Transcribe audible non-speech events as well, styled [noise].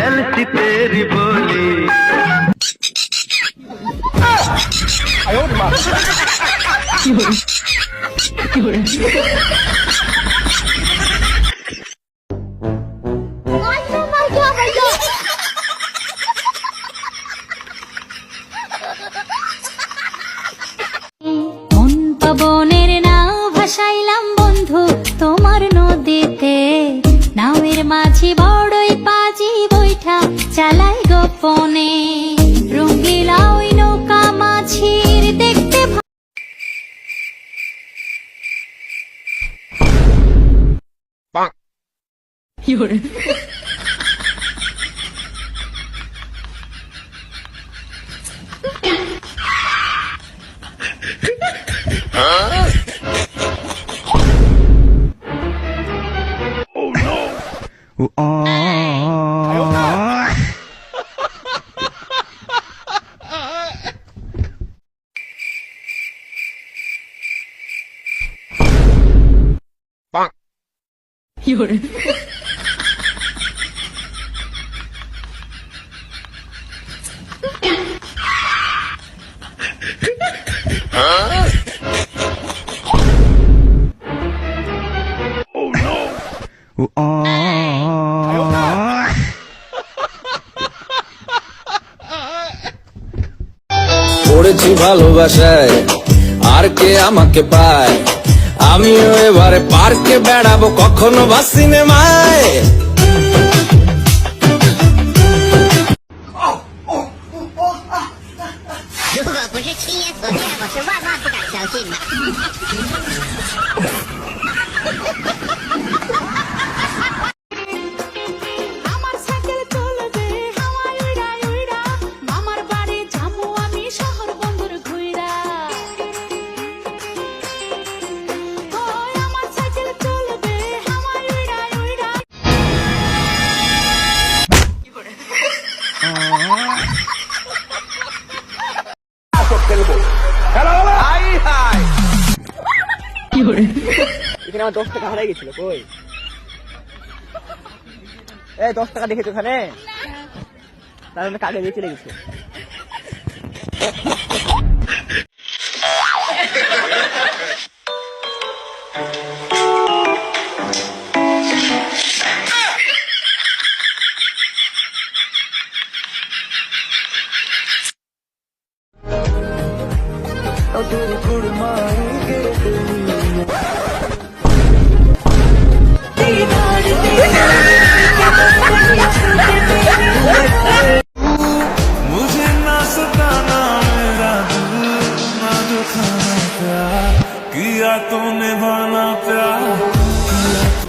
कैसी तेरी बोली মন 夜。夜。[laughs] পড়েছি ভালোবাসায় আর কে আমাকে পায়? আমিও এবারে পার্কে বেড়াবো কখনো বা সিনেমায়। [laughs] এখানে আমার দশ টাকা হারাই গেছিল কই? এ দশ টাকা দেখেছ ওখানে? মানে কাকে দিয়ে চলে গেছে? मुझे दिल ना दुखाना प्यार किया तूने भाना प्यार